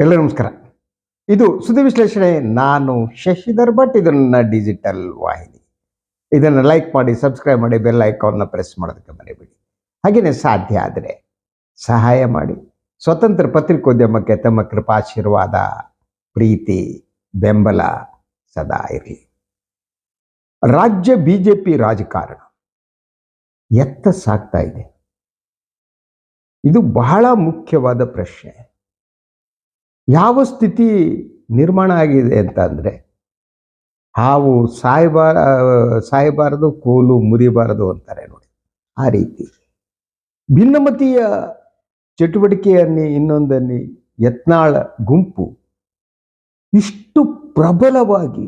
ಎಲ್ಲ ನಮಸ್ಕಾರ. ಇದು ಸುದ್ದಿ ವಿಶ್ಲೇಷಣೆ. ನಾನು ಶಶಿಧರ್ ಭಟ್. ಇದು ನನ್ನ ಡಿಜಿಟಲ್ ವಾಹಿನಿ. ಇದನ್ನು ಲೈಕ್ ಮಾಡಿ ಸಬ್ಸ್ಕ್ರೈಬ್ ಮಾಡಿ ಬೆಲ್ ಐಕಾನ್ನ ಪ್ರೆಸ್ ಮಾಡೋದಕ್ಕೆ ಮರಿಬೇಡಿ. ಹಾಗೆಯೇ ಸಾಧ್ಯ ಆದರೆ ಸಹಾಯ ಮಾಡಿ. ಸ್ವತಂತ್ರ ಪತ್ರಿಕೋದ್ಯಮಕ್ಕೆ ತಮ್ಮ ಕೃಪಾಶೀರ್ವಾದ, ಪ್ರೀತಿ, ಬೆಂಬಲ ಸದಾ ಇರಲಿ. ರಾಜ್ಯ ಬಿಜೆಪಿ ರಾಜಕಾರಣ ಎತ್ತ ಸಾಗ್ತಾ ಇದೆ. ಇದು ಬಹಳ ಮುಖ್ಯವಾದ ಪ್ರಶ್ನೆ. ಯಾವ ಸ್ಥಿತಿ ನಿರ್ಮಾಣ ಆಗಿದೆ ಅಂತ ಅಂದರೆ ಹಾವು ಸಾಯಬಾರ, ಸಾಯಬಾರದು, ಕೋಲು ಮುರಿಬಾರದು ಅಂತಾರೆ ನೋಡಿ. ಆ ರೀತಿ. ಭಿನ್ನಮತೀಯ ಚಟುವಟಿಕೆಯನ್ನೇ ಇನ್ನೊಂದನ್ನಿ ಯತ್ನಾಳ ಗುಂಪು ಇಷ್ಟು ಪ್ರಬಲವಾಗಿ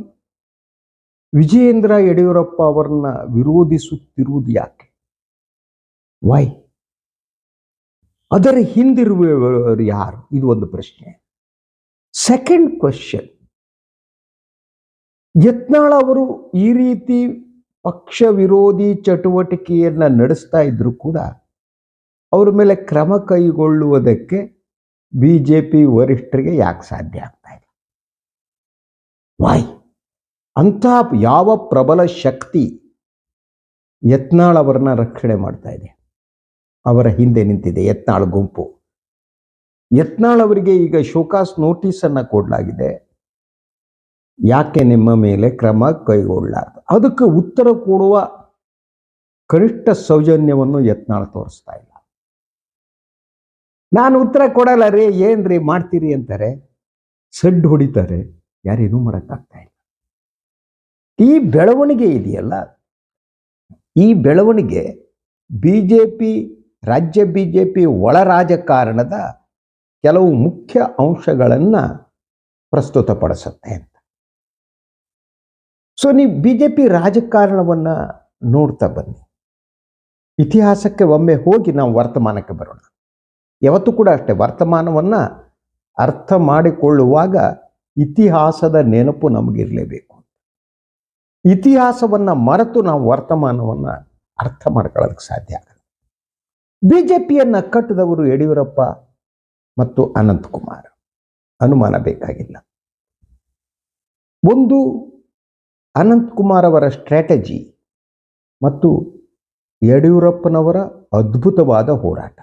ವಿಜಯೇಂದ್ರ ಯಡಿಯೂರಪ್ಪ ಅವರನ್ನ ವಿರೋಧಿಸುತ್ತಿರುವುದು ಯಾಕೆ? ವೈ ಅದರ ಹಿಂದಿರುವವರು ಯಾರು? ಇದು ಒಂದು ಪ್ರಶ್ನೆ. ಸೆಕೆಂಡ್ ಕ್ವಶನ್ ಯತ್ನಾಳ್ ಅವರು ಈ ರೀತಿ ಪಕ್ಷ ವಿರೋಧಿ ಚಟುವಟಿಕೆಯನ್ನ ನಡೆಸ್ತಾ ಇದ್ದರೂ ಕೂಡ ಅವ್ರ ಮೇಲೆ ಕ್ರಮ ಕೈಗೊಳ್ಳುವುದಕ್ಕೆ ಬಿ ಜೆ ಪಿ ವರಿಷ್ಠರಿಗೆ ಯಾಕೆ ಸಾಧ್ಯ ಆಗ್ತಾ ಇಲ್ಲ? ವಾಯ್ ಅಂತ ಯಾವ ಪ್ರಬಲ ಶಕ್ತಿ ಯತ್ನಾಳ್ ಅವರನ್ನ ರಕ್ಷಣೆ ಮಾಡ್ತಾ ಇದೆ? ಅವರ ಹಿಂದೆ ನಿಂತಿದೆ ಯತ್ನಾಳ್ ಗುಂಪು. ಯತ್ನಾಳ್ ಅವರಿಗೆ ಈಗ ಶೋಕಾಸ್ ನೋಟಿಸ್ ಅನ್ನ ಕೊಡಲಾಗಿದೆ. ಯಾಕೆ ನಿಮ್ಮ ಮೇಲೆ ಕ್ರಮ ಕೈಗೊಳ್ಳಲಾರದು ಅದಕ್ಕೆ ಉತ್ತರ ಕೊಡುವ ಕನಿಷ್ಠ ಸೌಜನ್ಯವನ್ನು ಯತ್ನಾಳ್ ತೋರಿಸ್ತಾ ಇಲ್ಲ. ನಾನು ಉತ್ತರ ಕೊಡಲ್ಲ ರೀ ಏನ್ರಿ ಮಾಡ್ತೀರಿ ಅಂತಾರೆ. ಸಡ್ ಹೊಡಿತಾರೆ. ಯಾರೇನೂ ಮಾಡೋಕ್ಕಾಗ್ತಾ ಇಲ್ಲ. ಈ ಬೆಳವಣಿಗೆ ಇದೆಯಲ್ಲ? ಈ ಬೆಳವಣಿಗೆ ಬಿಜೆಪಿ, ರಾಜ್ಯ ಬಿಜೆಪಿ ಒಳ ರಾಜಕಾರಣದ ಕೆಲವು ಮುಖ್ಯ ಅಂಶಗಳನ್ನು ಪ್ರಸ್ತುತಪಡಿಸುತ್ತೆ ಅಂತ. ಸೊ ನೀವು ಬಿ ಜೆ ಪಿ ರಾಜಕಾರಣವನ್ನು ನೋಡ್ತಾ ಬನ್ನಿ. ಇತಿಹಾಸಕ್ಕೆ ಒಮ್ಮೆ ಹೋಗಿ ನಾವು ವರ್ತಮಾನಕ್ಕೆ ಬರೋಣ. ಯಾವತ್ತೂ ಕೂಡ ಅಷ್ಟೇ ವರ್ತಮಾನವನ್ನು ಅರ್ಥ ಮಾಡಿಕೊಳ್ಳುವಾಗ ಇತಿಹಾಸದ ನೆನಪು ನಮಗಿರಲೇಬೇಕು ಇತಿಹಾಸವನ್ನು ಮರೆತು ನಾವು ವರ್ತಮಾನವನ್ನು ಅರ್ಥ ಮಾಡ್ಕೊಳ್ಳೋದಕ್ಕೆ ಸಾಧ್ಯ ಆಗಲ್ಲ. ಬಿ ಜೆ ಪಿಯನ್ನು ಕಟ್ಟಿದವರು ಯಡಿಯೂರಪ್ಪ ಮತ್ತು ಅನಂತಕುಮಾರ್ ಅನುಮಾನ ಬೇಕಾಗಿಲ್ಲ. ಒಂದು ಅನಂತಕುಮಾರ್ ಅವರ ಸ್ಟ್ರಾಟಜಿ ಮತ್ತು ಯಡಿಯೂರಪ್ಪನವರ ಅದ್ಭುತವಾದ ಹೋರಾಟ.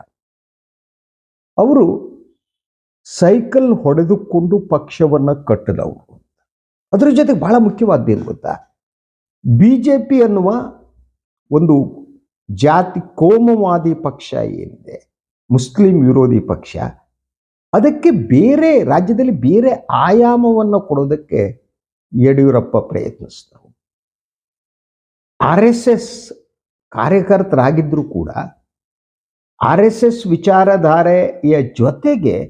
ಅವರು ಸೈಕಲ್ ಹೊಡೆದುಕೊಂಡು ಪಕ್ಷವನ್ನು ಕಟ್ಟಿದವರು ಅದರ ಜೊತೆಗೆ ಬಹಳ ಮುಖ್ಯವಾದ್ದೇನು ಗೊತ್ತಾ? ಬಿ ಜೆ ಪಿ ಅನ್ನುವ ಒಂದು ಜಾತಿ ಕೋಮವಾದಿ ಪಕ್ಷ ಏನಿದೆ, ಮುಸ್ಲಿಂ ವಿರೋಧಿ ಪಕ್ಷ ಅದಕ್ಕೆ ಬೇರೆ ರಾಜ್ಯದಲ್ಲಿ ಬೇರೆ ಆಯಾಮವನ್ನು ಕೊಡೋದಕ್ಕೆ ಯಡಿಯೂರಪ್ಪ ಪ್ರಯತ್ನಿಸಿದರು. ಆರ್ ಎಸ್ ಎಸ್ ಕಾರ್ಯಕರ್ತರಾಗಿದ್ದರೂ ಕೂಡ ಆರ್ ಎಸ್ ಎಸ್ ವಿಚಾರಧಾರೆಯ ಜೊತೆಗೆ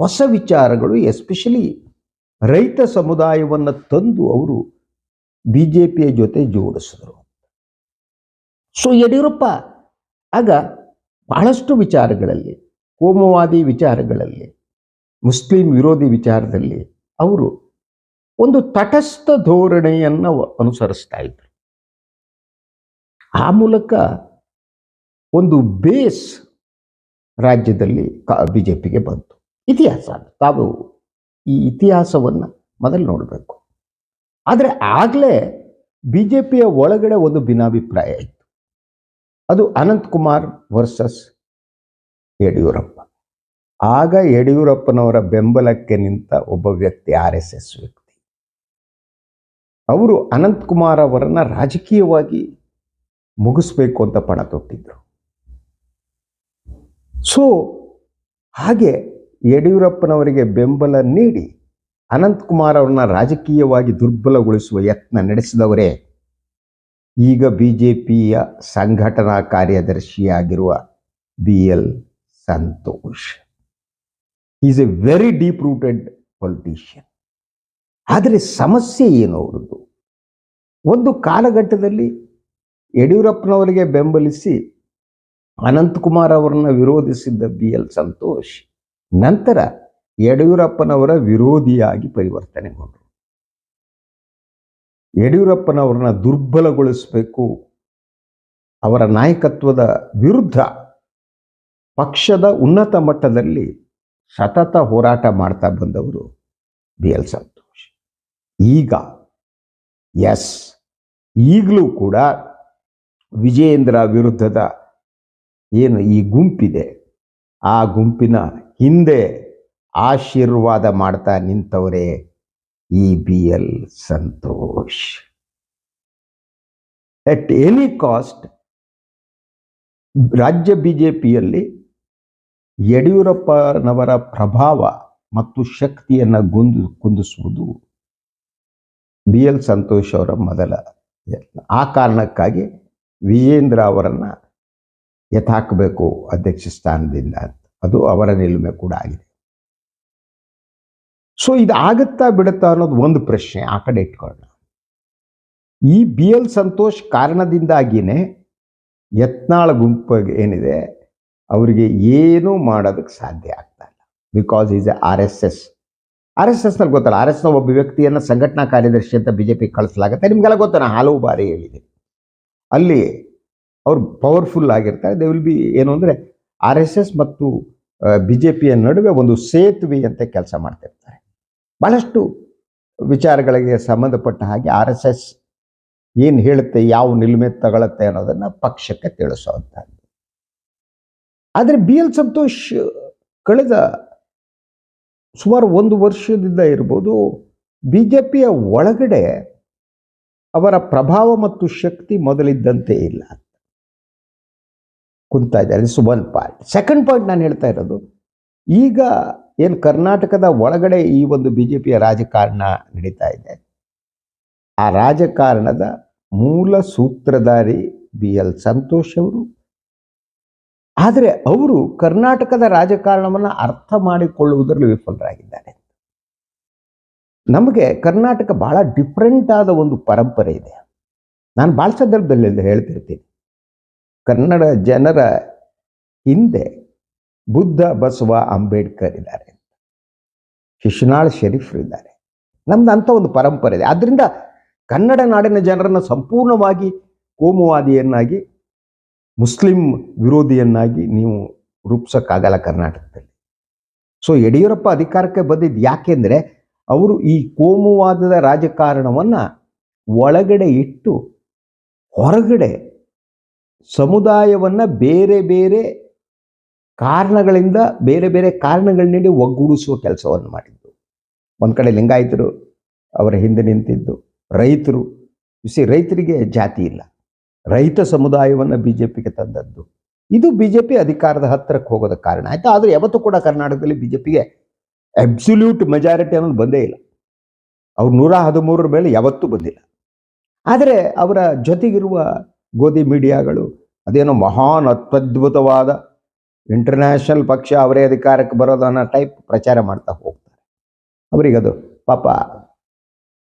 ಹೊಸ ವಿಚಾರಗಳು, ಎಸ್ಪೆಷಲಿ ರೈತ ಸಮುದಾಯವನ್ನು ತಂದು ಅವರು ಬಿ ಜೆ ಪಿಯ ಜೊತೆ ಜೋಡಿಸಿದರು. ಸೊ, ಯಡಿಯೂರಪ್ಪ ಆಗ ಬಹಳಷ್ಟು ವಿಚಾರಗಳಲ್ಲಿ, ಕೋಮುವಾದಿ ವಿಚಾರಗಳಲ್ಲಿ ಮುಸ್ಲಿಂ ವಿರೋಧಿ ವಿಚಾರದಲ್ಲಿ ಅವರು ಒಂದು ತಟಸ್ಥ ಧೋರಣೆಯನ್ನು ಅನುಸರಿಸ್ತಾ ಇದ್ರು. ಆ ಮೂಲಕ ಒಂದು ಬೇಸ್ ರಾಜ್ಯದಲ್ಲಿ ಬಿ ಜೆ ಬಂತು. ಇತಿಹಾಸ. ತಾವು ಈ ಇತಿಹಾಸವನ್ನು ಮೊದಲು ನೋಡಬೇಕು. ಆದರೆ ಆಗಲೇ ಬಿ ಜೆ ಪಿಯ ಒಳಗಡೆ ಒಂದು ಭಿನ್ನಾಭಿಪ್ರಾಯ ಇತ್ತು. ಅದು ಅನಂತಕುಮಾರ್ ವರ್ಸಸ್ ಯಡಿಯೂರಪ್ಪ. ಆಗ ಯಡಿಯೂರಪ್ಪನವರ ಬೆಂಬಲಕ್ಕೆ ನಿಂತ ಒಬ್ಬ ವ್ಯಕ್ತಿ ಆರ್ ಎಸ್ ಎಸ್ ವ್ಯಕ್ತಿ. ಅವರು ಅನಂತಕುಮಾರ್ ಅವರನ್ನ ರಾಜಕೀಯವಾಗಿ ಮುಗಿಸ್ಬೇಕು ಅಂತ ಪಣ ತೊಟ್ಟಿದ್ರು. ಸೊ ಹಾಗೆ ಯಡಿಯೂರಪ್ಪನವರಿಗೆ ಬೆಂಬಲ ನೀಡಿ ಅನಂತಕುಮಾರ್ ಅವ್ರನ್ನ ರಾಜಕೀಯವಾಗಿ ದುರ್ಬಲಗೊಳಿಸುವ ಯತ್ನ ನಡೆಸಿದವರೇ ಈಗ ಬಿ ಜೆ ಪಿಯ ಸಂಘಟನಾ ಕಾರ್ಯದರ್ಶಿಯಾಗಿರುವ B L Santhosh. Is a very deep rooted politician ಆದರೆ ಸಮಸ್ಯೆ ಏನು ಅವರದ್ದು? ಒಂದು ಕಾಲಘಟ್ಟದಲ್ಲಿ ಯಡಿಯೂರಪ್ಪನವರಿಗೆ ಬೆಂಬಲಿಸಿ ಅನಂತಕುಮಾರ್ ಅವರನ್ನ ವಿರೋಧಿಸಿದ್ದ ಬಿ ಎಲ್ ಸಂತೋಷ್, ನಂತರ ಯಡಿಯೂರಪ್ಪನವರ ವಿರೋಧಿಯಾಗಿ ಪರಿವರ್ತನೆಗೊಂಡರು ಯಡಿಯೂರಪ್ಪನವ್ರನ್ನ ದುರ್ಬಲಗೊಳಿಸಬೇಕು, ಅವರ ನಾಯಕತ್ವದ ವಿರುದ್ಧ ಪಕ್ಷದ ಉನ್ನತ ಮಟ್ಟದಲ್ಲಿ ಸತತ ಹೋರಾಟ ಮಾಡ್ತಾ ಬಂದವರು ಬಿ ಎಲ್ ಸಂತೋಷ್. ಈಗ ಎಸ್, ಈಗಲೂ ಕೂಡ ವಿಜಯೇಂದ್ರ ವಿರುದ್ಧದ ಏನು ಈ ಗುಂಪಿದೆ, ಆ ಗುಂಪಿನ ಹಿಂದೆ ಆಶೀರ್ವಾದ ಮಾಡ್ತಾ ನಿಂತವರೇ ಈ B L Santhosh. At any cost ರಾಜ್ಯ ಬಿಜೆಪಿಯಲ್ಲಿ ಯಡಿಯೂರಪ್ಪನವರ ಪ್ರಭಾವ ಮತ್ತು ಶಕ್ತಿಯನ್ನು ಗುಂದು ಕುಂದಿಸುವುದು ಬಿ ಎಲ್ ಸಂತೋಷ್ ಅವರ ಮೊದಲ ಆ ಕಾರಣಕ್ಕಾಗಿ ವಿಜೇಂದ್ರ ಅವರನ್ನು ಎತ್ತಾಕಬೇಕು ಅಧ್ಯಕ್ಷ ಸ್ಥಾನದಿಂದ ಅದು ಅವರ ನಿಲುಮೆ ಕೂಡ ಆಗಿದೆ. ಸೊ ಇದು ಆಗುತ್ತಾ ಬಿಡುತ್ತಾ ಅನ್ನೋದು ಒಂದು ಪ್ರಶ್ನೆ ಆ ಕಡೆ ಇಟ್ಕೊಳ್ಳೋಣ. ಈ ಬಿ ಎಲ್ ಸಂತೋಷ್ ಕಾರಣದಿಂದಾಗಿಯೇ ಯತ್ನಾಳ ಗುಂಪು ಏನಿದೆ ಅವರಿಗೆ ಏನೂ ಮಾಡೋದಕ್ಕೆ ಸಾಧ್ಯ ಆಗ್ತಾ ಇಲ್ಲ. Because is a R S S R S ಎಸ್ನಲ್ಲಿ ಗೊತ್ತಲ್ಲ ಆರ್ ಎಸ್ನ ಒಬ್ಬ ವ್ಯಕ್ತಿಯನ್ನು ಸಂಘಟನಾ ಕಾರ್ಯದರ್ಶಿ ಅಂತ ಬಿ ಜೆ ಪಿ ಕಳಿಸಲಾಗುತ್ತೆ. ನಿಮಗೆಲ್ಲ ಗೊತ್ತು, ನಾನು ಹಲವು ಬಾರಿ ಹೇಳಿದೆ ಅಲ್ಲಿ ಅವರು ಪವರ್ಫುಲ್ ಆಗಿರ್ತಾರೆ. ದೇ ವಿಲ್ ಬಿ ಏನು ಅಂದರೆ ಆರ್ ಎಸ್ ಎಸ್ ಮತ್ತು ಬಿ ಜೆ ಪಿಯ ನಡುವೆ ಒಂದು ಸೇತುವೆ ಅಂತ ಕೆಲಸ ಮಾಡ್ತಿರ್ತಾರೆ. ಭಾಳಷ್ಟು ವಿಚಾರಗಳಿಗೆ ಸಂಬಂಧಪಟ್ಟ ಹಾಗೆ ಆರ್ ಎಸ್ ಎಸ್ ಏನು ಹೇಳುತ್ತೆ, ಯಾವ ನಿಲುಮೆ ತಗೊಳುತ್ತೆ ಅನ್ನೋದನ್ನು ಪಕ್ಷಕ್ಕೆ ತಿಳಿಸುವಂಥದ್ದು ಆದರೆ ಬಿ ಎಲ್ ಸಂತೋಷ್ ಕಳೆದ ಸುಮಾರು ಒಂದು ವರ್ಷದಿಂದ ಇರ್ಬೋದು ಬಿ ಜೆ ಪಿಯ ಒಳಗಡೆ ಅವರ ಪ್ರಭಾವ ಮತ್ತು ಶಕ್ತಿ ಮೊದಲಿದ್ದಂತೆ ಇಲ್ಲ ಕುಂತಾ ಇದ್ದಾರೆ. Is one point second point ನಾನು ಹೇಳ್ತಾ ಇರೋದು, ಈಗ ಏನು ಕರ್ನಾಟಕದ ಒಳಗಡೆ ಈ ಒಂದು ಬಿ ಜೆ ಪಿಯ ರಾಜಕಾರಣ ನಡೀತಾ ಇದೆ. ಆ ರಾಜಕಾರಣದ ಮೂಲ ಸೂತ್ರಧಾರಿ ಬಿ ಎಲ್ ಸಂತೋಷ್ ಅವರು ಆದರೆ ಅವರು ಕರ್ನಾಟಕದ ರಾಜಕಾರಣವನ್ನು ಅರ್ಥ ಮಾಡಿಕೊಳ್ಳುವುದರಲ್ಲಿ ವಿಫಲರಾಗಿದ್ದಾರೆ. ನಮಗೆ ಕರ್ನಾಟಕ ಬಹಳ ಡಿಫ್ರೆಂಟ್ ಆದ ಒಂದು ಪರಂಪರೆ ಇದೆ. ನಾನು ಭಾಳ ಸಂದರ್ಭದಲ್ಲಿ ಹೇಳ್ತಿರ್ತೀನಿ. ಕನ್ನಡ ಜನರ ಹಿಂದೆ ಬುದ್ಧ, ಬಸವ, ಅಂಬೇಡ್ಕರ್ ಇದ್ದಾರೆ. ಶಿಶುನಾಳ್ ಶರೀಫ್ ಇದ್ದಾರೆ. ನಮ್ದು ಅಂಥ ಒಂದು ಪರಂಪರೆ ಇದೆ. ಆದ್ದರಿಂದ ಕನ್ನಡ ನಾಡಿನ ಜನರನ್ನು ಸಂಪೂರ್ಣವಾಗಿ ಕೋಮುವಾದಿಯನ್ನಾಗಿ ಮುಸ್ಲಿಂ ವಿರೋಧಿಯನ್ನಾಗಿ ನೀವು ರೂಪಿಸೋಕ್ಕಾಗಲ್ಲ ಕರ್ನಾಟಕದಲ್ಲಿ. ಸೊ ಯಡಿಯೂರಪ್ಪ ಅಧಿಕಾರಕ್ಕೆ ಬಂದಿದ್ದು ಯಾಕೆಂದರೆ, ಅವರು ಈ ಕೋಮುವಾದದ ರಾಜಕಾರಣವನ್ನು ಒಳಗಡೆ ಇಟ್ಟು ಹೊರಗಡೆ ಸಮುದಾಯವನ್ನು ಬೇರೆ ಬೇರೆ ಕಾರಣಗಳಿಂದ, ಬೇರೆ ಬೇರೆ ಕಾರಣಗಳ ನೀಡಿ ಒಗ್ಗೂಡಿಸುವ ಕೆಲಸವನ್ನು ಮಾಡಿದ್ದು. ಒಂದು ಕಡೆ ಲಿಂಗಾಯತರು ಅವರ ಹಿಂದೆ ನಿಂತಿದ್ದು, ರೈತರು ಸಿ ರೈತರಿಗೆ ಜಾತಿ ಇಲ್ಲ. ರೈತ ಸಮುದಾಯವನ್ನು ಬಿ ಜೆ ಪಿಗೆ ತಂದದ್ದು. ಇದು ಬಿ ಜೆ ಪಿ ಅಧಿಕಾರದ ಹತ್ತಿರಕ್ಕೆ ಹೋಗೋದ ಕಾರಣ. ಆಯಿತಾ? ಆದರೆ ಯಾವತ್ತೂ ಕೂಡ ಕರ್ನಾಟಕದಲ್ಲಿ ಬಿ ಜೆ ಪಿಗೆ ಅಬ್ಸಲ್ಯೂಟ್ ಮೆಜಾರಿಟಿ ಅನ್ನೋದು ಬಂದೇ ಇಲ್ಲ. ಅವ್ರು ನೂರ ಹದಿಮೂರರ ಮೇಲೆ ಯಾವತ್ತೂ ಬಂದಿಲ್ಲ. ಆದರೆ ಅವರ ಜೊತೆಗಿರುವ ಗೋಧಿ ಮೀಡಿಯಾಗಳು ಅದೇನೋ ಮಹಾನ್ ಅತ್ಯದ್ಭುತವಾದ ಇಂಟರ್ನ್ಯಾಷನಲ್ ಪಕ್ಷ ಅವರೇ ಅಧಿಕಾರಕ್ಕೆ ಬರೋದು ಅನ್ನೋ ಟೈಪ್ ಪ್ರಚಾರ ಮಾಡ್ತಾ ಹೋಗ್ತಾರೆ. ಅವರಿಗದು ಪಾಪ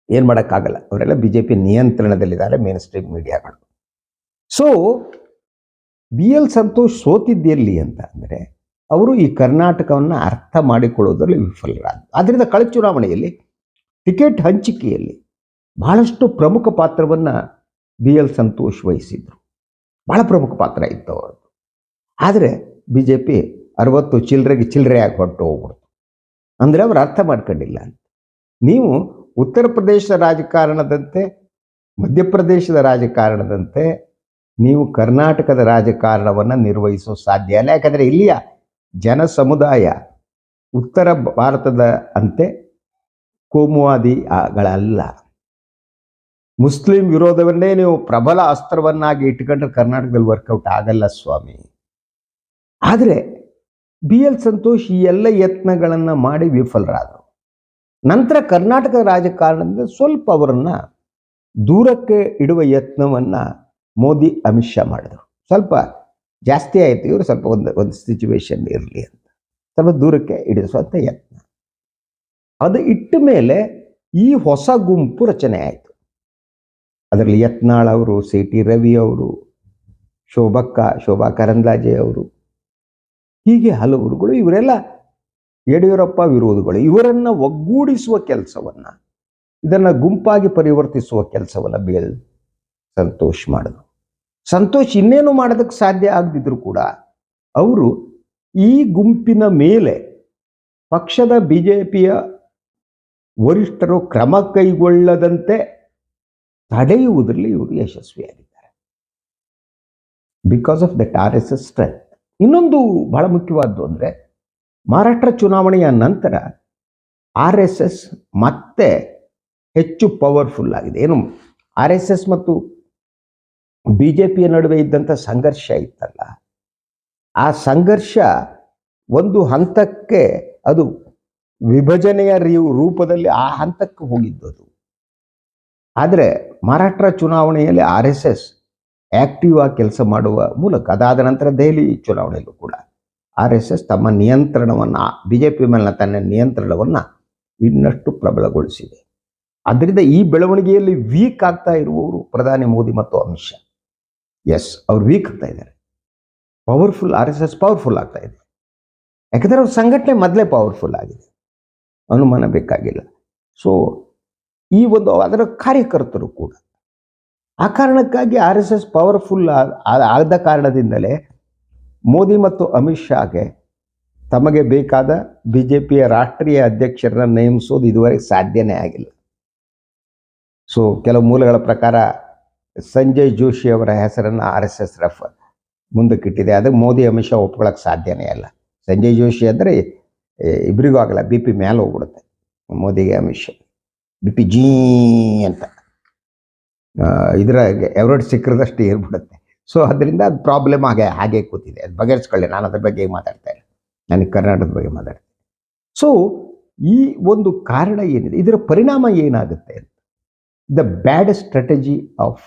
ಏನು ಮಾಡೋಕ್ಕಾಗಲ್ಲ. ಅವರೆಲ್ಲ ಬಿ ಜೆ ಪಿ ನಿಯಂತ್ರಣದಲ್ಲಿದ್ದಾರೆ ಮೇನ್ ಸ್ಟ್ರೀಮ್ ಮೀಡಿಯಾಗಳು ಸೊ ಬಿ ಎಲ್ ಸಂತೋಷ್ ಸೋತಿದ್ದಿರಲಿ ಅಂತ ಅಂದರೆ, ಅವರು ಈ ಕರ್ನಾಟಕವನ್ನು ಅರ್ಥ ಮಾಡಿಕೊಳ್ಳೋದ್ರಲ್ಲಿ ವಿಫಲರಾದರು. ಆದ್ದರಿಂದ ಕಳೆದ ಚುನಾವಣೆಯಲ್ಲಿ ಟಿಕೆಟ್ ಹಂಚಿಕೆಯಲ್ಲಿ ಬಹಳಷ್ಟು ಪ್ರಮುಖ ಪಾತ್ರವನ್ನು ಬಿ ಎಲ್ ಸಂತೋಷ್ ವಹಿಸಿದರು. ಬಹಳ ಪ್ರಮುಖ ಪಾತ್ರ ಇತ್ತು ಅವರದ್ದು. ಆದರೆ ಬಿ ಜೆ ಪಿ ಅರವತ್ತು ಚಿಲ್ಲರೆಗೆ ಚಿಲ್ಲರೆಯಾಗಿ ಹೊರಟು ಹೋಗ್ಬಿಡ್ತು ಅಂದರೆ ಅವರು ಅರ್ಥ ಮಾಡ್ಕೊಂಡಿಲ್ಲ ಅಂತ. ನೀವು ಉತ್ತರ ಪ್ರದೇಶದ ರಾಜಕಾರಣದಂತೆ ಮಧ್ಯಪ್ರದೇಶದ ರಾಜಕಾರಣದಂತೆ ನೀವು ಕರ್ನಾಟಕದ ರಾಜಕಾರಣವನ್ನು ನಿರ್ವಹಿಸೋ ಸಾಧ್ಯ ಇಲ್ಲ. ಯಾಕಂದರೆ ಇಲ್ಲಿಯ ಜನ ಸಮುದಾಯ ಉತ್ತರ ಭಾರತದ ಅಂತೆ ಕೋಮುವಾದಿಗಳಲ್ಲ. ಮುಸ್ಲಿಂ ವಿರೋಧವನ್ನೇ ನೀವು ಪ್ರಬಲ ಅಸ್ತ್ರವನ್ನಾಗಿ ಇಟ್ಕೊಂಡ್ರೆ ಕರ್ನಾಟಕದಲ್ಲಿ ವರ್ಕೌಟ್ ಆಗಲ್ಲ ಸ್ವಾಮಿ. ಆದರೆ ಬಿ ಎಲ್ ಸಂತೋಷ್ ಈ ಎಲ್ಲ ಯತ್ನಗಳನ್ನು ಮಾಡಿ ವಿಫಲರಾದರು ನಂತರ ಕರ್ನಾಟಕದ ರಾಜಕಾರಣದಿಂದ ಸ್ವಲ್ಪ ಅವರನ್ನು ದೂರಕ್ಕೆ ಇಡುವ ಯತ್ನವನ್ನು ಮೋದಿ ಅಮಿತ್ ಶಾ ಮಾಡಿದರು ಸ್ವಲ್ಪ ಜಾಸ್ತಿ ಆಯಿತು ಇವರು, ಸ್ವಲ್ಪ ಒಂದು ಒಂದು ಸಿಚುವೇಶನ್ ಇರಲಿ ಅಂತ. ಸ್ವಲ್ಪ ದೂರಕ್ಕೆ ಇಡಿಸುವಂಥ ಯತ್ನ. ಅದು ಇಟ್ಟ ಮೇಲೆ ಈ ಹೊಸ ಗುಂಪು ರಚನೆ ಆಯಿತು. ಅದರಲ್ಲಿ ಯತ್ನಾಳ್ ಅವರು ಸಿ ಟಿ ರವಿ ಅವರು, ಶೋಭಕ್ಕ, ಶೋಭಾ ಕರಂದ್ಲಾಜೆ ಅವರು, ಹೀಗೆ ಹಲವರುಗಳು ಇವರೆಲ್ಲ ಯಡಿಯೂರಪ್ಪ ವಿರೋಧಿಗಳು, ಇವರನ್ನು ಒಗ್ಗೂಡಿಸುವ ಕೆಲಸವನ್ನು, ಇದನ್ನು ಗುಂಪಾಗಿ ಪರಿವರ್ತಿಸುವ ಕೆಲಸವನ್ನು ಬೇಲ್ ಸಂತೋಷ್ ಮಾಡಿದ್ರು. ಸಂತೋಷ್ ಇನ್ನೇನು ಮಾಡೋದಕ್ಕೆ ಸಾಧ್ಯ ಆಗದಿದ್ರು ಕೂಡ ಅವರು ಈ ಗುಂಪಿನ ಮೇಲೆ ಪಕ್ಷದ ಬಿ ಜೆ ಪಿಯ ವರಿಷ್ಠರು ಕ್ರಮ ಕೈಗೊಳ್ಳದಂತೆ ತಡೆಯುವುದರಲ್ಲಿ ಇವರು ಯಶಸ್ವಿಯಾಗಿದ್ದಾರೆ. Because of that R S S strength ಇನ್ನೊಂದು ಬಹಳ ಮುಖ್ಯವಾದ್ದು ಅಂದರೆ ಮಹಾರಾಷ್ಟ್ರ ಚುನಾವಣೆಯ ನಂತರ ಆರ್ ಎಸ್ ಎಸ್ ಮತ್ತೆ ಹೆಚ್ಚು ಪವರ್ಫುಲ್ ಆಗಿದೆ. ಏನು ಆರ್ ಎಸ್ ಎಸ್ ಮತ್ತು ಬಿ ಜೆ ಪಿಯ ನಡುವೆ ಇದ್ದಂಥ ಸಂಘರ್ಷ ಇತ್ತಲ್ಲ? ಆ ಸಂಘರ್ಷ ಒಂದು ಹಂತಕ್ಕೆ ಅದು ವಿಭಜನೆಯ ರೂಪದಲ್ಲಿ ಆ ಹಂತಕ್ಕೆ ಅದು. ಆದರೆ ಮಹಾರಾಷ್ಟ್ರ ಚುನಾವಣೆಯಲ್ಲಿ ಆರ್ ಎಸ್ ಎಸ್ ಆಕ್ಟಿವ್ ಆಗಿ ಕೆಲಸ ಮಾಡುವ ಮೂಲಕ, ಅದಾದ ನಂತರ ದೆಹಲಿ ಚುನಾವಣೆಯಲ್ಲೂ ಕೂಡ ಆರ್ ಎಸ್ ಎಸ್ ತಮ್ಮ ನಿಯಂತ್ರಣವನ್ನು ಬಿ ಜೆ ಪಿ ಮೇಲಿನ ತನ್ನ ನಿಯಂತ್ರಣವನ್ನು ಇನ್ನಷ್ಟು ಪ್ರಬಲಗೊಳಿಸಿದೆ. ಅದರಿಂದ ಈ ಬೆಳವಣಿಗೆಯಲ್ಲಿ ವೀಕ್ ಆಗ್ತಾ ಇರುವವರು ಪ್ರಧಾನಿ ಮೋದಿ ಮತ್ತು ಅಮಿತ್ ಶಾ. ಎಸ್ ಅವ್ರು ವೀಕ್ ಆಗ್ತಾ ಇದ್ದಾರೆ. Powerful R S S powerful ಆಗ್ತಾ ಇದೆ. ಯಾಕಂದರೆ ಅವ್ರ ಸಂಘಟನೆ ಮೊದಲೇ ಪವರ್ಫುಲ್ ಆಗಿದೆ. ಅನುಮಾನ ಬೇಕಾಗಿಲ್ಲ. ಸೊ ಈ ಒಂದು ಅದರ ಕಾರ್ಯಕರ್ತರು ಕೂಡ, ಆ ಕಾರಣಕ್ಕಾಗಿ ಆರ್ ಎಸ್ ಎಸ್ ಪವರ್ಫುಲ್ ಆದ ಕಾರಣದಿಂದಲೇ ಮೋದಿ ಮತ್ತು ಅಮಿತ್ ಶಾಗೆ ತಮಗೆ ಬೇಕಾದ ಬಿ ಜೆ ಪಿಯ ರಾಷ್ಟ್ರೀಯ ಅಧ್ಯಕ್ಷರನ್ನ ನೇಮಿಸೋದು ಇದುವರೆಗೆ ಸಾಧ್ಯನೇ ಆಗಿಲ್ಲ. ಸೊ ಕೆಲವು ಮೂಲಗಳ ಪ್ರಕಾರ ಸಂಜಯ್ ಜೋಶಿ ಅವರ ಹೆಸರನ್ನು ಆರ್ ಎಸ್ ಎಸ್ ರಫ್ ಮುಂದಕ್ಕಿಟ್ಟಿದೆ ಅದಕ್ಕೆ ಮೋದಿ ಅಮಿತ್ ಶಾ ಒಪ್ಕೊಳ್ಳೋಕೆ ಸಾಧ್ಯನೇ ಇಲ್ಲ. ಸಂಜಯ್ ಜೋಶಿ ಅಂದರೆ ಇಬ್ಬರಿಗೂ ಆಗಲ್ಲ, ಬಿ ಪಿ ಮೇಲೆ ಹೋಗ್ಬಿಡುತ್ತೆ ಮೋದಿಗೆ Amit Shah. B P J ಅಂತ. ಇದರ ಎವರೆಟ್ ಸಿಕ್ಕರದಷ್ಟು ಏರ್ಬಿಡುತ್ತೆ. ಸೊ ಅದರಿಂದ ಅದು ಪ್ರಾಬ್ಲಮ್ ಹಾಗೆ ಹಾಗೆ ಕೂತಿದೆ. ಅದು ಬಗೆಹರಿಸ್ಕೊಳ್ಳಿ. ನಾನು ಅದ್ರ ಬಗ್ಗೆ ಮಾತಾಡ್ತಾ ಇಲ್ಲ. ನನಗೆ ಕರ್ನಾಟಕದ ಬಗ್ಗೆ ಮಾತಾಡ್ತೀನಿ ಸೊ ಈ ಒಂದು ಕಾರಣ ಏನಿದೆ? ಇದರ ಪರಿಣಾಮ ಏನಾಗುತ್ತೆ ಅಂತ. The bad strategy of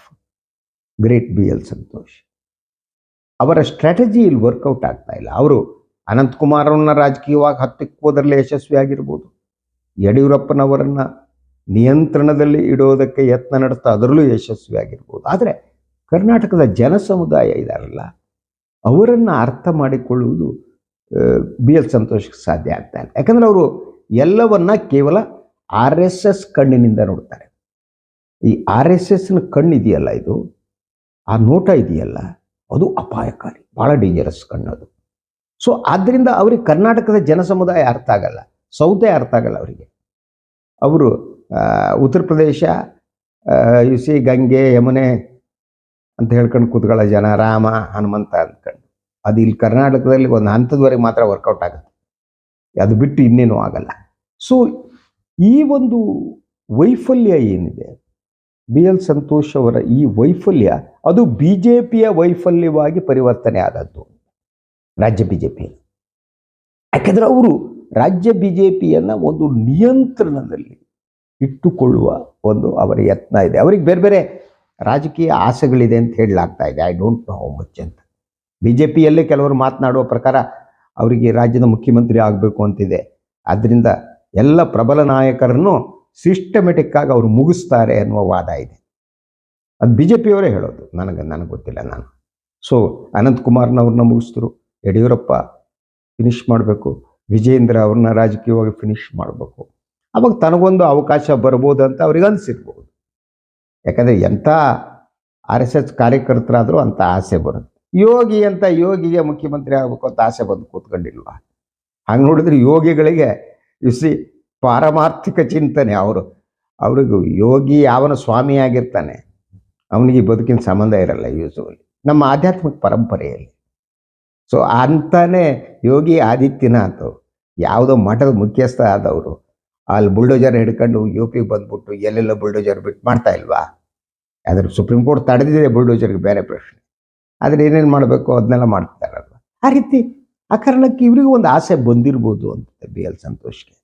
great B L Santosh. ಅವರ ಸ್ಟ್ರಾಟಜಿ ಇಲ್ಲಿ ವರ್ಕೌಟ್ ಆಗ್ತಾ ಇಲ್ಲ. ಅವರು ಅನಂತಕುಮಾರ್ ಅವ್ರನ್ನ ರಾಜಕೀಯವಾಗಿ ಹತ್ತಿಕ್ಕೋದ್ರಲ್ಲಿ ಯಶಸ್ವಿ ಆಗಿರ್ಬೋದು ಯಡಿಯೂರಪ್ಪನವರನ್ನ ನಿಯಂತ್ರಣದಲ್ಲಿ ಇಡೋದಕ್ಕೆ ಯತ್ನ ನಡೆಸ್ತಾ ಅದರಲ್ಲೂ ಯಶಸ್ವಿ ಆಗಿರ್ಬೋದು ಆದರೆ ಕರ್ನಾಟಕದ ಜನ ಸಮುದಾಯ ಇದಾರಲ್ಲ, ಅವರನ್ನು ಅರ್ಥ ಮಾಡಿಕೊಳ್ಳುವುದು ಬಿ ಎಲ್ ಸಂತೋಷಕ್ಕೆ ಸಾಧ್ಯ ಆಗ್ತಾ ಇಲ್ಲ. ಯಾಕಂದ್ರೆ ಅವರು ಎಲ್ಲವನ್ನ ಕೇವಲ ಆರ್ ಎಸ್ ಎಸ್ ಕಣ್ಣಿನಿಂದ ನೋಡ್ತಾರೆ. ಈ ಆರ್ ಎಸ್ ಎಸ್ನ ಕಣ್ಣಿದೆಯಲ್ಲ ಇದು? ಆ ನೋಟ ಇದೆಯಲ್ಲ, ಅದು ಅಪಾಯಕಾರಿ ಭಾಳ ಡೇಂಜರಸ್ ಕಣ್ಣದು. ಸೊ ಆದ್ದರಿಂದ ಅವ್ರಿಗೆ ಕರ್ನಾಟಕದ ಜನ ಸಮುದಾಯ ಅರ್ಥ ಆಗಲ್ಲ ಸೌತೆ ಅರ್ಥ ಆಗಲ್ಲ ಅವರಿಗೆ. ಅವರು ಉತ್ತರ ಪ್ರದೇಶ ಸಿ, ಗಂಗೆ, ಯಮುನೆ ಅಂತ ಹೇಳ್ಕೊಂಡು ಕೂತ್ಕೊಳ್ಳೋ ಜನ ರಾಮ, ಹನುಮಂತ ಅಂದ್ಕೊಂಡು. ಅದು ಇಲ್ಲಿ ಕರ್ನಾಟಕದಲ್ಲಿ ಒಂದು ಹಂತದವರೆಗೆ ಮಾತ್ರ ವರ್ಕೌಟ್ ಆಗುತ್ತೆ. ಅದು ಬಿಟ್ಟು ಇನ್ನೇನು ಆಗಲ್ಲ. ಸೊ ಈ ಒಂದು ವೈಫಲ್ಯ ಏನಿದೆ? ಬಿ ಎಲ್ ಸಂತೋಷ್ ಅವರ ಈ ವೈಫಲ್ಯ ಅದು ಬಿ ಜೆ ಪಿಯ ವೈಫಲ್ಯವಾಗಿ ಪರಿವರ್ತನೆ ಆದದ್ದು. ರಾಜ್ಯ ಬಿ ಜೆ ಪಿ ಯಾಕೆಂದರೆ ಅವರು ರಾಜ್ಯ ಬಿ ಜೆ ಪಿಯನ್ನು ಒಂದು ನಿಯಂತ್ರಣದಲ್ಲಿ ಇಟ್ಟುಕೊಳ್ಳುವ ಒಂದು ಅವರ ಯತ್ನ ಇದೆ. ಅವರಿಗೆ ಬೇರೆ ಬೇರೆ ರಾಜಕೀಯ ಆಸೆಗಳಿದೆ ಅಂತ ಹೇಳಲಾಗ್ತಾ ಇದೆ. I don't know how much ಅಂತ. ಬಿ ಜೆ ಪಿಯಲ್ಲೇ ಕೆಲವರು ಮಾತನಾಡುವ ಪ್ರಕಾರ ಅವರಿಗೆ ರಾಜ್ಯದ ಮುಖ್ಯಮಂತ್ರಿ ಆಗಬೇಕು ಅಂತಿದೆ. ಆದ್ದರಿಂದ ಎಲ್ಲ ಪ್ರಬಲ ನಾಯಕರನ್ನು ಸಿಸ್ಟಮೆಟಿಕ್ ಆಗಿ ಅವರು ಮುಗಿಸ್ತಾರೆ ಅನ್ನುವ ವಾದ ಇದೆ. ಅದು ಬಿ ಜೆ ಪಿಯವರೇ ಹೇಳೋದು. ನನಗೆ ನನಗೆ ಗೊತ್ತಿಲ್ಲ ನಾನು. ಸೊ ಅನಂತಕುಮಾರ್ನವ್ರನ್ನ ಮುಗಿಸಿದ್ರು, ಯಡಿಯೂರಪ್ಪ ಫಿನಿಷ್ ಮಾಡಬೇಕು ವಿಜೇಂದ್ರ ಅವ್ರನ್ನ ರಾಜಕೀಯವಾಗಿ ಫಿನಿಶ್ ಮಾಡಬೇಕು. ಅವಾಗ ತನಗೊಂದು ಅವಕಾಶ ಬರ್ಬೋದು ಅಂತ ಅವ್ರಿಗೆ ಅನಿಸಿರ್ಬೋದು. ಯಾಕಂದರೆ ಎಂಥ ಆರ್ ಎಸ್ ಎಸ್ ಕಾರ್ಯಕರ್ತರಾದರೂ ಅಂಥ ಆಸೆ ಬರುತ್ತೆ. ಯೋಗಿ ಅಂತ ಯೋಗಿಗೆ ಮುಖ್ಯಮಂತ್ರಿ ಆಗಬೇಕು ಅಂತ ಆಸೆ ಬಂದು ಕೂತ್ಕೊಂಡಿಲ್ವಾ? ಹಂಗೆ ನೋಡಿದ್ರೆ ಯೋಗಿಗಳಿಗೆ ಇಸಿ ಪಾರಮಾರ್ಥಿಕ ಚಿಂತನೆ ಅವರು. ಅವ್ರಿಗೂ ಯೋಗಿ ಯಾವನ ಸ್ವಾಮಿಯಾಗಿರ್ತಾನೆ ಅವನಿಗೆ ಬದುಕಿನ ಸಂಬಂಧ ಇರಲ್ಲ ಯೂಸುವಲಿ. ನಮ್ಮ ಆಧ್ಯಾತ್ಮಿಕ ಪರಂಪರೆಯಲ್ಲಿ. ಸೊ ಅಂತಾನೆ ಯೋಗಿ ಆದಿತ್ಯನಾಥ್ ಯಾವುದೋ ಮಠದ ಮುಖ್ಯಸ್ಥ ಆದವರು. ಅಲ್ಲಿ ಬುಲ್ಡೋಜರ್ ಹಿಡ್ಕೊಂಡು ಯು ಪಿಗೆ ಬಂದ್ಬಿಟ್ಟು ಎಲ್ಲೆಲ್ಲ ಬುಲ್ಡೋಜರ್ ಬಿಟ್ಟು ಮಾಡ್ತಾ ಇಲ್ವಾ? ಆದರೆ ಸುಪ್ರೀಂ ಕೋರ್ಟ್ ತಡೆದಿದೆ ಬುಲ್ಡೋಜರ್ಗೆ ಬೇರೆ ಪ್ರಶ್ನೆ. ಆದರೆ ಏನೇನು ಮಾಡಬೇಕು ಅದನ್ನೆಲ್ಲ ಮಾಡ್ತಾರಲ್ವ ಆ ರೀತಿ ಆ ಕಾರಣಕ್ಕೆ ಇವರಿಗೂ ಒಂದು ಆಸೆ ಬಂದಿರ್ಬೋದು ಅಂತ ಬಿ ಎಲ್ ಸಂತೋಷ್ಗೆ.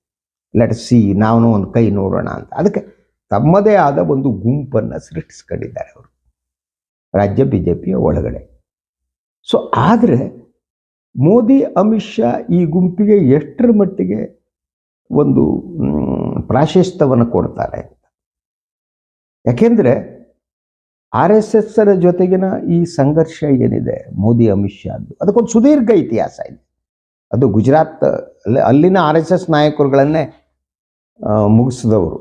ಲೆಟ್ ಸಿ ನಾವು ಒಂದು ಕೈ ನೋಡೋಣ ಅಂತ. ಅದಕ್ಕೆ ತಮ್ಮದೇ ಆದ ಒಂದು ಗುಂಪನ್ನು ಸೃಷ್ಟಿಸ್ಕೊಂಡಿದ್ದಾರೆ ಅವರು. ರಾಜ್ಯ ಬಿ ಜೆ ಪಿಯ ಒಳಗಡೆ. ಸೊ ಆದರೆ ಮೋದಿ, ಅಮಿತ್ ಶಾ ಈ ಗುಂಪಿಗೆ ಎಷ್ಟರ ಮಟ್ಟಿಗೆ ಒಂದು ಪ್ರಾಶಸ್ತ್ಯವನ್ನು ಕೊಡ್ತಾರೆ ಯಾಕೆಂದರೆ ಆರ್ ಎಸ್ ಎಸ್ಸರ ಜೊತೆಗಿನ ಈ ಸಂಘರ್ಷ ಏನಿದೆ ಮೋದಿ, ಅಮಿತ್ ಶಾದ್ದು ಅದಕ್ಕೊಂದು ಸುದೀರ್ಘ ಇತಿಹಾಸ ಇದೆ. ಅದು ಗುಜರಾತ್, ಅಲ್ಲಿ, ಅಲ್ಲಿನ ಆರ್ ಎಸ್ ಎಸ್ ನಾಯಕರುಗಳನ್ನೇ ಮುಗಿಸಿದವರು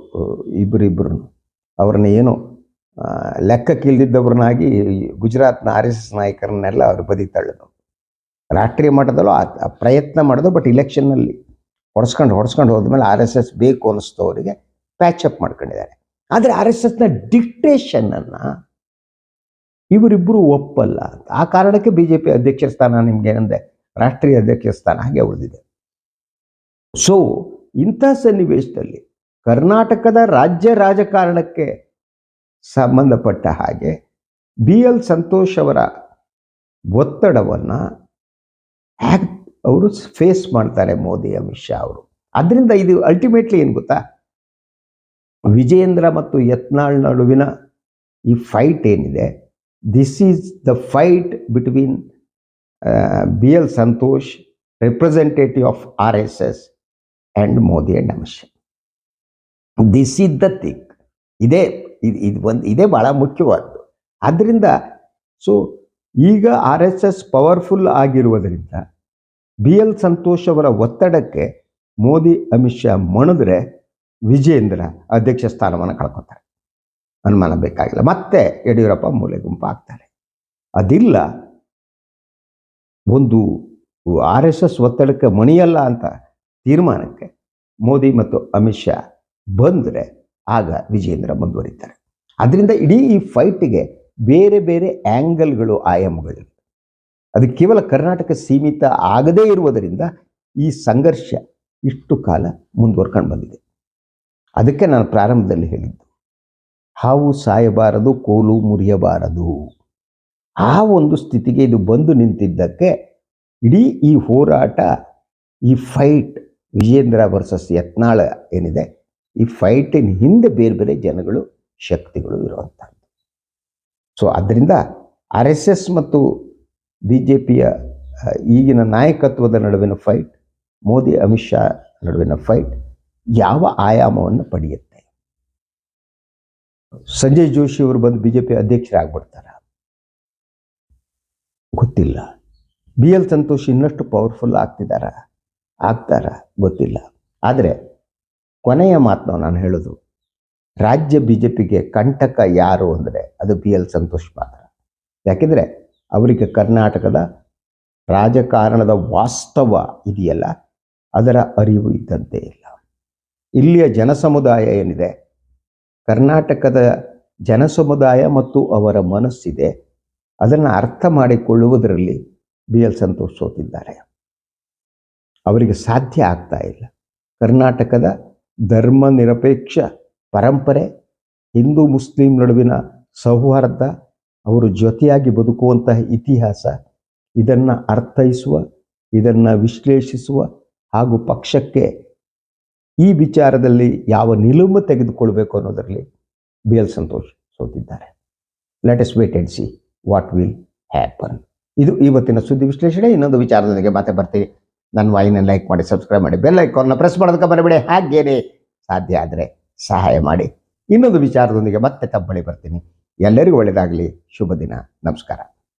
ಇಬ್ಬರಿಬ್ಬರು ಅವ್ರನ್ನ ಏನು ಲೆಕ್ಕಕ್ಕಿಲ್ದಿದ್ದವ್ರನ್ನಾಗಿ ಗುಜರಾತ್ನ ಆರ್ ಎಸ್ ಎಸ್ ನಾಯಕರನ್ನೆಲ್ಲ ಅವ್ರು ಬದಿ ತಳ್ಳಿದ್ರು ರಾಷ್ಟ್ರೀಯ ಮಟ್ಟದಲ್ಲೂ ಆ ಪ್ರಯತ್ನ ಮಾಡೋದು ಬಟ್ ಇಲೆಕ್ಷನ್ನಲ್ಲಿ ಹೊಡ್ಸ್ಕೊಂಡು ಹೊಡ್ಸ್ಕೊಂಡು ಹೋದ್ಮೇಲೆ ಆರ್ ಎಸ್ ಎಸ್ ಬೇಕು ಅನ್ನಿಸ್ತವರಿಗೆ ಪ್ಯಾಚಪ್ ಮಾಡ್ಕೊಂಡಿದ್ದಾರೆ. ಆದರೆ ಆರ್ ಎಸ್ ಎಸ್ನ ಡಿಕ್ಟೇಷನನ್ನು ಇವರಿಬ್ಬರು ಒಪ್ಪಲ್ಲ ಅಂತ. ಆ ಕಾರಣಕ್ಕೆ ಬಿ ಜೆ ಪಿ ಅಧ್ಯಕ್ಷ ಸ್ಥಾನ ನಿಮ್ಗೆ ಏನಂದೆ ರಾಷ್ಟ್ರೀಯ ಅಧ್ಯಕ್ಷ ಸ್ಥಾನ ಹಾಗೆ ಉಳಿದಿದೆ ಸೊ ಇಂಥ ಸನ್ನಿವೇಶದಲ್ಲಿ ಕರ್ನಾಟಕದ ರಾಜ್ಯ ರಾಜಕಾರಣಕ್ಕೆ ಸಂಬಂಧಪಟ್ಟ ಹಾಗೆ ಬಿ ಎಲ್ ಸಂತೋಷ್ ಅವರ ಒತ್ತಡವನ್ನು ಹ್ಯಾಕ್ ಅವರು ಫೇಸ್ ಮಾಡ್ತಾರೆ ಮೋದಿ, ಅಮಿತ್ ಶಾ ಅವರು. ಅದರಿಂದ ಇದು ಅಲ್ಟಿಮೇಟ್ಲಿ ಏನು ಗೊತ್ತಾ? ವಿಜಯೇಂದ್ರ ಮತ್ತು ಯತ್ನಾಳ್ ನಡುವಿನ ಈ ಫೈಟ್ ಏನಿದೆ this is the fight between B L Santosh representative of R S S and Modi and Amit Shah this is the thing ಇದೇ, ಇದು ಇದು ಒಂದು, ಇದೇ ಭಾಳ ಮುಖ್ಯವಾದ್ದು. ಆದ್ದರಿಂದ ಸೊ ಈಗ ಆರ್ ಎಸ್ ಎಸ್ ಪವರ್ಫುಲ್ ಆಗಿರುವುದರಿಂದ ಬಿ ಎಲ್ ಸಂತೋಷ್ ಅವರ ಒತ್ತಡಕ್ಕೆ ಮೋದಿ, ಅಮಿತ್ ಶಾ ಮಣಿದ್ರೆ ವಿಜೇಂದ್ರ ಅಧ್ಯಕ್ಷ ಸ್ಥಾನವನ್ನು ಕಳ್ಕೊತಾರೆ. ಅನುಮಾನ ಬೇಕಾಗಿಲ್ಲ. ಮತ್ತೆ ಯಡಿಯೂರಪ್ಪ ಮೂಲೆ ಗುಂಪು ಆಗ್ತಾರೆ. ಅದಿಲ್ಲ. ಒಂದು ಆರ್ ಎಸ್ ಎಸ್ ಒತ್ತಡಕ್ಕೆ ಮಣಿಯಲ್ಲ ಅಂತ ತೀರ್ಮಾನಕ್ಕೆ ಮೋದಿ ಮತ್ತು ಅಮಿತ್ ಶಾ ಬಂದರೆ ಆಗ ವಿಜೇಂದ್ರ ಮುಂದುವರಿತಾರೆ. ಅದರಿಂದ ಇಡೀ ಈ ಫೈಟಿಗೆ ಬೇರೆ ಬೇರೆ ಆ್ಯಂಗಲ್ಗಳು ಆಯಾಮಗಳಿವೆ. ಅದು ಕೇವಲ ಕರ್ನಾಟಕ ಸೀಮಿತ ಆಗದೇ ಇರುವುದರಿಂದ ಈ ಸಂಘರ್ಷ ಇಷ್ಟು ಕಾಲ ಮುಂದುವರ್ಕೊಂಡು ಬಂದಿದೆ. ಅದಕ್ಕೆ ನಾನು ಪ್ರಾರಂಭದಲ್ಲಿ ಹೇಳಿದ್ದು, ಹಾವು ಸಾಯಬಾರದು, ಕೋಲು ಮುರಿಯಬಾರದು. ಆ ಒಂದು ಸ್ಥಿತಿಗೆ ಇದು ಬಂದು ನಿಂತಿದ್ದಕ್ಕೆ ಇಡೀ ಈ ಹೋರಾಟ, ಈ ಫೈಟ್ ವಿಜೇಂದ್ರ ವರ್ಸಸ್ ಯತ್ನಾಳ ಏನಿದೆ, ಈ ಫೈಟಿನ ಹಿಂದೆ ಬೇರೆ ಬೇರೆ ಜನಗಳು, ಶಕ್ತಿಗಳು ಇರುವಂಥದ್ದು ಸೊ ಅದರಿಂದ ಆರ್ ಎಸ್ ಎಸ್ ಮತ್ತು ಬಿ ಜೆ ಪಿಯ ಈಗಿನ ನಾಯಕತ್ವದ ನಡುವಿನ ಫೈಟ್ ಮೋದಿ, ಅಮಿತ್ ಶಾ ನಡುವಿನ ಫೈಟ್ ಯಾವ ಆಯಾಮವನ್ನು ಪಡೆಯುತ್ತೆ? ಸಂಜಯ್ ಜೋಶಿ ಅವರು ಬಂದು ಬಿ ಜೆ ಪಿ ಅಧ್ಯಕ್ಷರಾಗ್ಬಿಡ್ತಾರ? ಗೊತ್ತಿಲ್ಲ. ಬಿ ಎಲ್ ಸಂತೋಷ್ ಇನ್ನಷ್ಟು ಪವರ್ಫುಲ್ ಆಗ್ತಿದಾರ ಆಗ್ತಾರ? ಗೊತ್ತಿಲ್ಲ. ಆದರೆ ಕೊನೆಯ ಮಾತನ್ನು ನಾನು ಹೇಳೋದು, ರಾಜ್ಯ ಬಿ ಜೆ ಪಿಗೆ ಕಂಟಕ ಯಾರು ಅಂದರೆ ಅದು ಬಿ ಎಲ್ ಸಂತೋಷ್ ಮಾತ್ರ. ಯಾಕೆಂದರೆ ಅವರಿಗೆ ಕರ್ನಾಟಕದ ರಾಜಕಾರಣದ ವಾಸ್ತವ ಇದೆಯಲ್ಲ, ಅದರ ಅರಿವು ಇದ್ದಂತೆ ಇಲ್ಲ. ಇಲ್ಲಿಯ ಜನಸಮುದಾಯ ಏನಿದೆ? ಕರ್ನಾಟಕದ ಜನಸಮುದಾಯ ಮತ್ತು ಅವರ ಮನಸ್ಸಿದೆ. ಅದನ್ನು ಅರ್ಥ ಮಾಡಿಕೊಳ್ಳುವುದರಲ್ಲಿ ಬಿ ಎಲ್ ಸಂತೋಷ್ ಸೋತಿದ್ದಾರೆ. ಅವರಿಗೆ ಸಾಧ್ಯ ಆಗ್ತಾ ಇಲ್ಲ. ಕರ್ನಾಟಕದ ಧರ್ಮ ನಿರಪೇಕ್ಷ ಪರಂಪರೆ, ಹಿಂದೂ ಮುಸ್ಲಿಂ ನಡುವಿನ ಸೌಹಾರ್ದ, ಅವರು ಜೊತೆಯಾಗಿ ಬದುಕುವಂತಹ ಇತಿಹಾಸ, ಇದನ್ನು ಅರ್ಥೈಸುವ, ಇದನ್ನು ವಿಶ್ಲೇಷಿಸುವ ಹಾಗೂ ಪಕ್ಷಕ್ಕೆ ಈ ವಿಚಾರದಲ್ಲಿ ಯಾವ ನಿಲುವು ತೆಗೆದುಕೊಳ್ಬೇಕು ಅನ್ನೋದರಲ್ಲಿ B L Santosh ಸೋತಿದ್ದಾರೆ. Let's wait and see what will happen ಇದು ಇವತ್ತಿನ ಸುದ್ದಿ ವಿಶ್ಲೇಷಣೆ. ಇನ್ನೊಂದು ವಿಚಾರದೊಂದಿಗೆ ಮಾತೆ ಬರ್ತೀವಿ. ನನ್ನ ವಾಹಿನ ಲೈಕ್ ಮಾಡಿ ಸಬ್ಸ್ಕ್ರೈಬ್ ಮಾಡಿ ಬೆಲ್ ಐಕಾನ್ನ ಪ್ರೆಸ್ ಮಾಡೋದಕ್ಕೆ ಬರಬೇಡಿ ಹಾಗೇನೆ ಸಾಧ್ಯ ಆದರೆ ಸಹಾಯ ಮಾಡಿ. ಇನ್ನೊಂದು ವಿಚಾರದೊಂದಿಗೆ ಮತ್ತೆ ತಪ್ಪಳಿ ಬರ್ತೀನಿ. ಎಲ್ಲರಿಗೂ ಒಳ್ಳೆಯದಾಗಲಿ ಶುಭ ದಿನ. ನಮಸ್ಕಾರ.